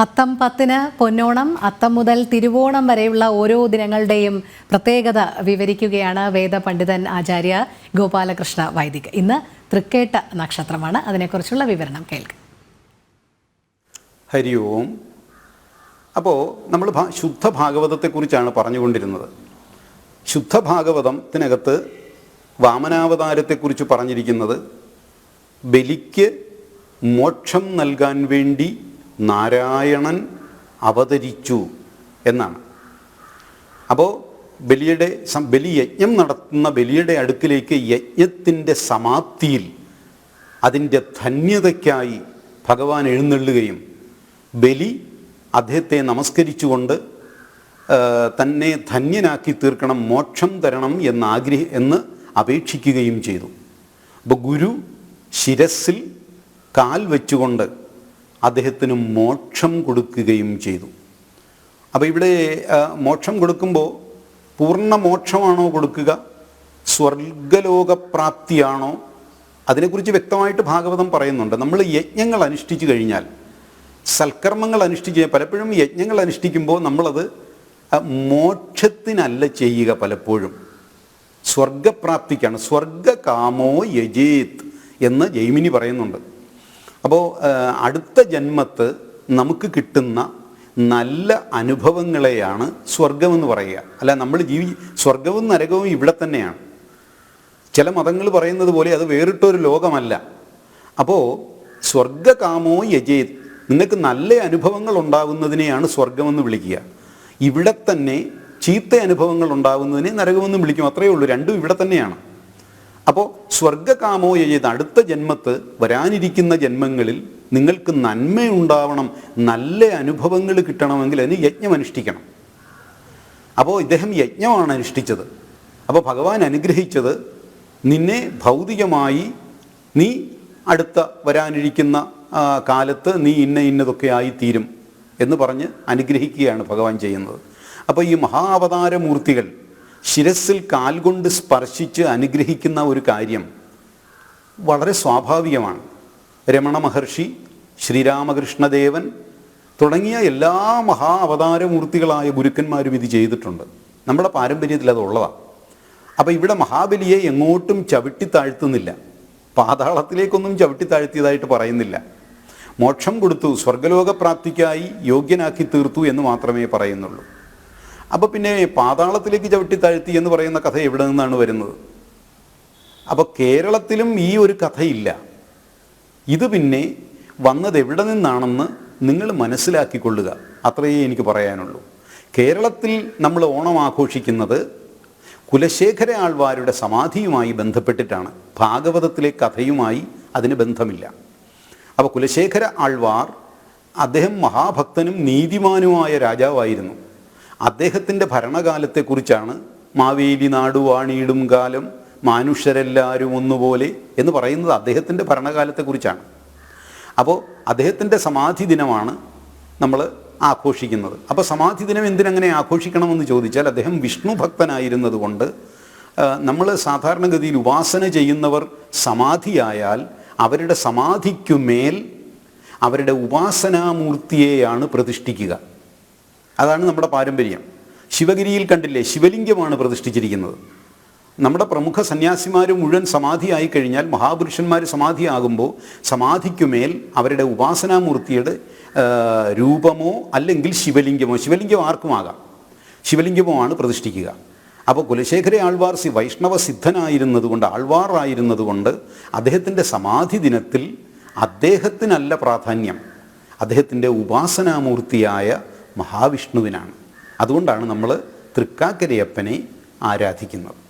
അത്തം പത്തിന് പൊന്നോണം അത്തം മുതൽ തിരുവോണം വരെയുള്ള ഓരോ ദിനങ്ങളുടെയും പ്രത്യേകത വിവരിക്കുകയാണ് വേദപണ്ഡിതൻ ആചാര്യ ഗോപാലകൃഷ്ണ വൈദിക്. ഇന്ന് തൃക്കേട്ട നക്ഷത്രമാണ്. അതിനെക്കുറിച്ചുള്ള വിവരണം കേൾക്കുക ഹരി ഓം. അപ്പോൾ നമ്മൾ ശുദ്ധ ഭാഗവതത്തെക്കുറിച്ചാണ് പറഞ്ഞുകൊണ്ടിരുന്നത്. ശുദ്ധ ഭാഗവതത്തിനകത്ത് വാമനാവതാരത്തെക്കുറിച്ച് പറഞ്ഞിരിക്കുന്നത് ബലിക്ക് മോക്ഷം നൽകാൻ വേണ്ടി നാരായണൻ അവതരിച്ചു എന്നാണ്. അപ്പോൾ ബലിയുടെ ബലി ബലിയജ്ഞം നടത്തുന്ന ബലിയുടെ അടുക്കിലേക്ക് യജ്ഞത്തിന്റെ സമാപ്തിയിൽ അതിന്റെ ധന്യതയ്ക്കായി ഭഗവാൻ എഴുന്നള്ളുകയും ബലി അദ്ദേഹത്തെ നമസ്കരിച്ചുകൊണ്ട് തന്നെ ധന്യനാക്കി തീർക്കണം മോക്ഷം തരണം എന്ന് ആഗ്രഹി എന്ന് അപേക്ഷിക്കുകയും ചെയ്തു. അപ്പോൾ ഗുരു ശിരസിൽ കാൽ വെച്ചുകൊണ്ട് അദ്ദേഹത്തിന് മോക്ഷം കൊടുക്കുകയും ചെയ്തു. അപ്പോൾ ഇവിടെ മോക്ഷം കൊടുക്കുമ്പോൾ പൂർണ മോക്ഷമാണോ കൊടുക്കുക? സ്വർഗലോകപ്രാപ്തിയാണോ? അതിനെക്കുറിച്ച് വ്യക്തമായിട്ട് ഭാഗവതം പറയുന്നുണ്ട്. നമ്മൾ യജ്ഞങ്ങൾ അനുഷ്ഠിച്ചു കഴിഞ്ഞാൽ സൽക്കർമ്മങ്ങൾ അനുഷ്ഠിച്ച് പലപ്പോഴും യജ്ഞങ്ങൾ അനുഷ്ഠിക്കുമ്പോൾ നമ്മളത് മോക്ഷത്തിനല്ല ചെയ്യുക പലപ്പോഴും. സ്വർഗപ്രാപ്തിക്കാണ്. സ്വർഗകാമോ യജേത് എന്ന് ജൈമിനി പറയുന്നുണ്ട്. അപ്പോൾ അടുത്ത ജന്മത്ത് നമുക്ക് കിട്ടുന്ന നല്ല അനുഭവങ്ങളെയാണ് സ്വർഗമെന്ന് പറയുക. അല്ല നമ്മൾ ജീവി സ്വർഗവും നരകവും ഇവിടെ തന്നെയാണ്. ചില മതങ്ങൾ പറയുന്നത് പോലെ അത് വേറിട്ടൊരു ലോകമല്ല. അപ്പോൾ സ്വർഗകാമോ യജേത് നിങ്ങൾക്ക് നല്ല അനുഭവങ്ങൾ ഉണ്ടാകുന്നതിനെയാണ് സ്വർഗമെന്ന് വിളിക്കുക. ഇവിടെ തന്നെ ചീത്ത അനുഭവങ്ങൾ ഉണ്ടാകുന്നതിനെ നരകമെന്ന് വിളിക്കും. അത്രയേ ഉള്ളൂ. രണ്ടും ഇവിടെ തന്നെയാണ്. അപ്പോൾ സ്വർഗകാമോ ചെയ്ത് അടുത്ത ജന്മത്ത് വരാനിരിക്കുന്ന ജന്മങ്ങളിൽ നിങ്ങൾക്ക് നന്മയുണ്ടാവണം നല്ല അനുഭവങ്ങൾ കിട്ടണമെങ്കിൽ അതിന് യജ്ഞം അനുഷ്ഠിക്കണം. അപ്പോൾ ഇദ്ദേഹം യജ്ഞമാണ് അനുഷ്ഠിച്ചത്. അപ്പോൾ ഭഗവാൻ അനുഗ്രഹിച്ചത് നിന്നെ ഭൗതികമായി നീ അടുത്ത വരാനിരിക്കുന്ന കാലത്ത് നീ ഇന്ന ഇന്നതൊക്കെ ആയിത്തീരും എന്ന് പറഞ്ഞ് അനുഗ്രഹിക്കുകയാണ് ഭഗവാൻ ചെയ്യുന്നത്. അപ്പോൾ ഈ മഹാ മഹാവതാരമൂർത്തികൾ ശിരസിൽ കാൽകൊണ്ട് സ്പർശിച്ച് അനുഗ്രഹിക്കുന്ന ഒരു കാര്യം വളരെ സ്വാഭാവികമാണ്. രമണ മഹർഷി ശ്രീരാമകൃഷ്ണദേവൻ തുടങ്ങിയ എല്ലാ മഹാ അവതാരമൂർത്തികളായ ഗുരുക്കന്മാരും ഇത് ചെയ്തിട്ടുണ്ട്. നമ്മുടെ പാരമ്പര്യത്തിൽ അതുള്ളതാണ് അപ്പോൾ ഇവിടെ മഹാബലിയെ എങ്ങോട്ടും ചവിട്ടി താഴ്ത്തുന്നില്ല. പാതാളത്തിലേക്കൊന്നും ചവിട്ടി താഴ്ത്തിയതായിട്ട് പറയുന്നില്ല. മോക്ഷം കൊടുത്തു സ്വർഗലോകപ്രാപ്തിക്കായി യോഗ്യനാക്കി തീർത്തു എന്ന് മാത്രമേ പറയുന്നുള്ളൂ. അപ്പോൾ പിന്നെ പാതാളത്തിലേക്ക് ചവിട്ടി താഴ്ത്തി എന്ന് പറയുന്ന കഥ എവിടെ നിന്നാണ് വരുന്നത്? അപ്പോൾ കേരളത്തിലും ഈ ഒരു കഥയില്ല. ഇത് പിന്നെ വന്നത് എവിടെ നിന്നാണെന്ന് നിങ്ങൾ മനസ്സിലാക്കിക്കൊള്ളുക. അത്രയേ എനിക്ക് പറയാനുള്ളൂ. കേരളത്തിൽ നമ്മൾ ഓണം ആഘോഷിക്കുന്നത് കുലശേഖര ആൾവാരുടെ സമാധിയുമായി ബന്ധപ്പെട്ടിട്ടാണ്. ഭാഗവതത്തിലെ കഥയുമായി അതിന് ബന്ധമില്ല. അപ്പോൾ കുലശേഖര ആൾവാർ അദ്ദേഹം മഹാഭക്തനും നീതിമാനുമായ രാജാവായിരുന്നു. അദ്ദേഹത്തിന്റെ ഭരണകാലത്തെക്കുറിച്ചാണ് മാവേലി നാടുവാണിയിടും കാലം മാനുഷ്യരെല്ലാവരും ഒന്നുപോലെ എന്ന് പറയുന്നത് അദ്ദേഹത്തിന്റെ ഭരണകാലത്തെക്കുറിച്ചാണ്. അപ്പോൾ അദ്ദേഹത്തിന്റെ സമാധി ദിനമാണ് നമ്മൾ ആഘോഷിക്കുന്നത്. അപ്പോൾ സമാധി ദിനം എന്തിനങ്ങനെ ആഘോഷിക്കണമെന്ന് ചോദിച്ചാൽ അദ്ദേഹം വിഷ്ണു ഭക്തനായിരുന്നത് കൊണ്ട് നമ്മൾ സാധാരണഗതിയിൽ ഉപാസന ചെയ്യുന്നവർ സമാധിയായാൽ അവരുടെ സമാധിക്കുമേൽ അവരുടെ ഉപാസനാമൂർത്തിയെയാണ് പ്രതിഷ്ഠിക്കുക. അതാണ് നമ്മുടെ പാരമ്പര്യം. ശിവഗിരിയിൽ കണ്ടില്ലേ ശിവലിംഗമാണ് പ്രതിഷ്ഠിച്ചിരിക്കുന്നത്. നമ്മുടെ പ്രമുഖ സന്യാസിമാർ മുഴുവൻ സമാധിയായി കഴിഞ്ഞാൽ മഹാപുരുഷന്മാർ സമാധിയാകുമ്പോൾ സമാധിക്കുമേൽ അവരുടെ ഉപാസനാമൂർത്തിയുടെ രൂപമോ അല്ലെങ്കിൽ ശിവലിംഗമോ ശിവലിംഗം ആർക്കുമാകാം? ശിവലിംഗമോ ആണ് പ്രതിഷ്ഠിക്കുക. അപ്പോൾ കുലശേഖര ആൾവാർ സി വൈഷ്ണവ സിദ്ധനായിരുന്നതുകൊണ്ട് ആൾവാർ ആയിരുന്നതുകൊണ്ട് അദ്ദേഹത്തിന്റെ സമാധി ദിനത്തിൽ അദ്ദേഹത്തിനല്ല പ്രാധാന്യം. അദ്ദേഹത്തിന്റെ ഉപാസനാമൂർത്തിയായ മഹാവിഷ്ണുവിനാണ്. അതുകൊണ്ടാണ് നമ്മൾ തൃക്കാക്കരയപ്പനെ ആരാധിക്കുന്നത്.